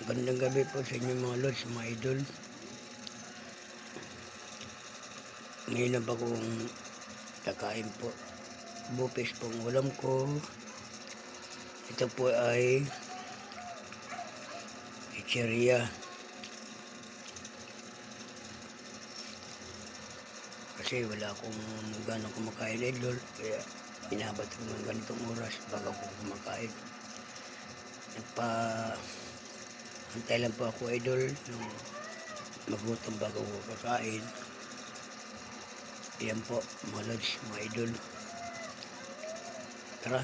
Magandang gabi po sa inyo mga lods, mga idol. Ngayon na ba kong kakain po. Bupis pong ulam ko. Ito po ay chicheria. Kasi wala akong gano'ng kumakain idol. Kaya inabat ko ng ganitong oras bago ako kumakain. Nagpa Antay lang po ako idol magutom bago ko kakain. Yan po mga lods, mga idol. Tara,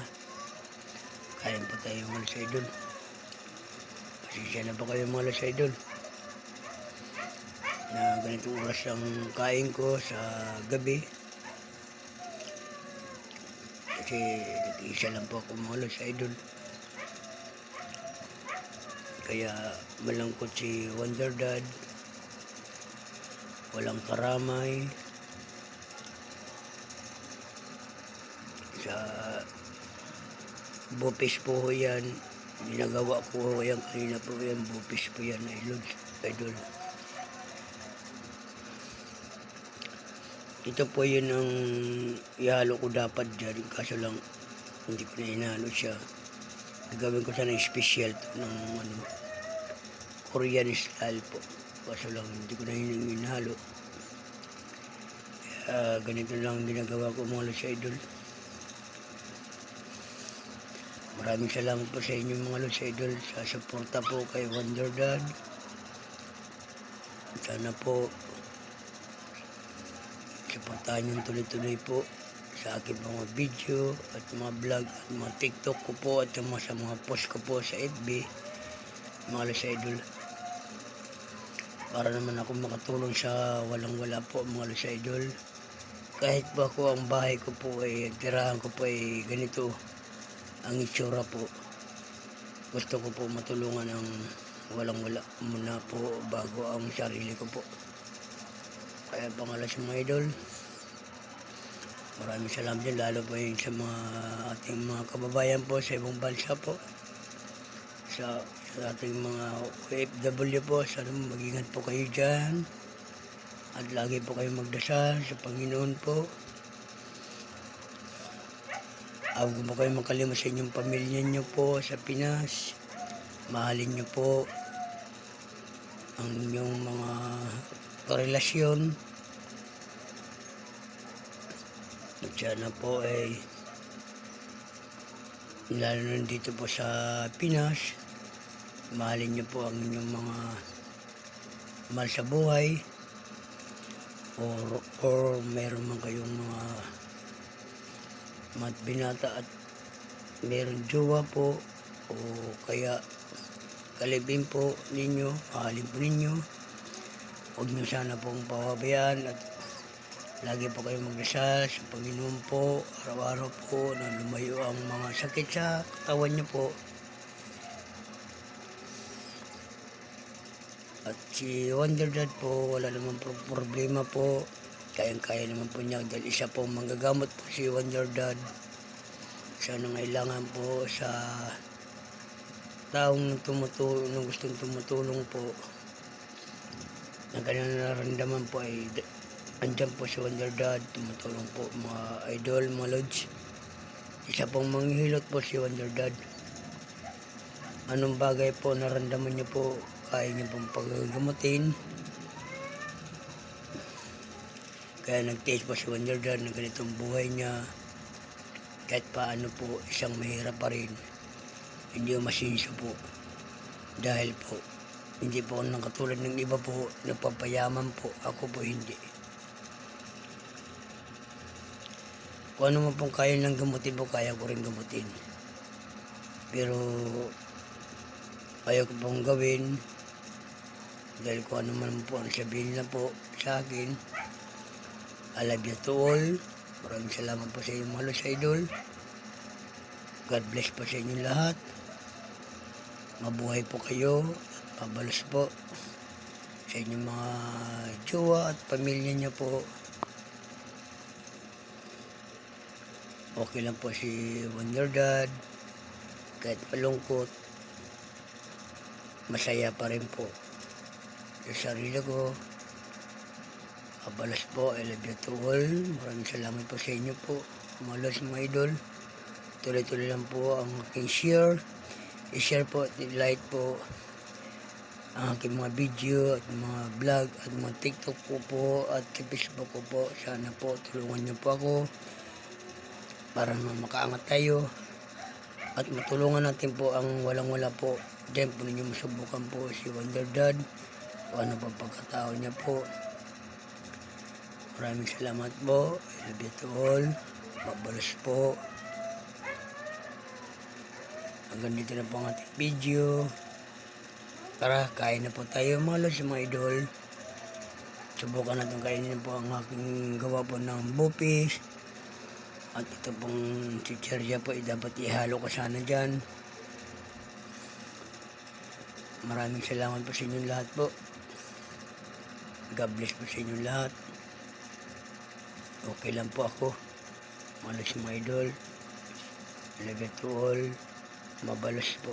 kain po tayo mga lods idol. Pasisya na po kayo mga lods idol. Na ganitong oras ang kain ko sa gabi. Kasi nag-iisa lang po ako mga lods idol. Kaya malangkot si Wonder Dad. Walang karamay. Sa bupis po ho yan. Ginagawa ko ho yan kanina po yan. Bupis po yan. Idol. Idol. Ito po yun ang ihalo ko dapat dyan. Kaso lang hindi ko na inalo siya. Gagawin ko sana special ng ano, Korean style po. Kaso lang hindi ko na yun inalo. Kaya ganito lang ginagawa ko mga lods idol. Maraming salamat po sa inyo mga lods idol sa suporta po kay Wonder Dad. Sana po suportahan yung tuloy-tuloy po sa aking mga video at mga vlog at mga tiktok ko po at mga, sa mga post ko po sa FB mga lods idol para naman ako makatulong sa walang wala po mga lods idol. Kahit ba ako ang bahay ko po ay tirahan ko po ay ganito ang itsura po gusto ko po matulungan ang walang wala muna po bago ang sarili ko po. Kaya pangalas mga idol maraming salamat din lalo po yun sa mga ating mga kababayan po sa ibang bansa po sa, sa ating mga OFW po sana mag-ingat po kayo dyan at lagi po kayo magdasal sa Panginoon po Huwag mo kayo makalimot sa inyong pamilya nyo po sa Pinas. Mahalin nyo po ang inyong mga karelasyon. At sana po ay lalo na po sa Pinas, mahalin nyo po ang inyong mga mahal sa buhay or, or meron man kayong mga mat binata at meron jowa po o kaya kalibin po ninyo, mahalin po ninyo. Huwag niyo sana pong pawabayaan at lagi po kayo magdasal sa Panginoon po, araw-araw po na lumayo ang mga sakit sa katawan niyo po. At si Wonder Dad po, wala naman po problema po. Kayang-kaya naman po niya dahil isa po manggagamot po si Wonder Dad. Sa nangailangan po sa taong tumutulong, gustong tumutulong po. Na kanyang nararamdaman po ay andyan po si Wonder Dad, tumutulong po mga idol, mga lodge. Isa pong manghihilot po si Wonder Dad. Anong bagay po naramdaman niyo po, kaya niyo pong paggagamutin. Kaya nag-taste po si Wonder Dad na ganitong buhay niya. Kahit paano po, isang mahirap pa rin. Hindi masinso po. Dahil po, hindi po nang katulad ng iba po, nagpapayaman po. Ako po hindi. Kung ano man pong kaya ng gamutin po, kaya ko rin gamutin. Pero, ayaw ko pong gawin. Dahil kung ano man po ang sabihin nila po sa akin, I love you to all. Maraming salamat po sa inyo mga sa idol. God bless po sa inyo lahat. Mabuhay po kayo at mabalos po sa inyong mga jowa at pamilya niyo po. Okay lang po si Wonder Dad. Kahit malungkot. masaya pa rin po sa sarili ko. Abalas po, I love you to all. Maraming salamat po sa inyo po, mga lods, mga idol. Tuloy-tuloy lang po ang aking share. I-share po, at i-like po ang aking mga video at mga vlog at mga TikTok ko po at Facebook ko po. Sana po tulungan niyo po ako para makaangat tayo at matulungan natin po ang walang-wala po. Diyan po ninyo masubukan po si Wonder Dad kung ano pa pagkatao niya po. Maraming salamat po. I love you to all. Mabalos po. Hanggang dito na po ang ating video. Tara, kain na po tayo mga lods, mga idol. Subukan natin kainin po ang aking gawa po ng bupis. At ito pong chicherya po, eh, dapat ihalo ko sana dyan. Maraming salamat po sa inyong lahat po. God bless po sa inyong lahat. Okay lang po ako. Malas mga idol. Love to all. Mabalos po.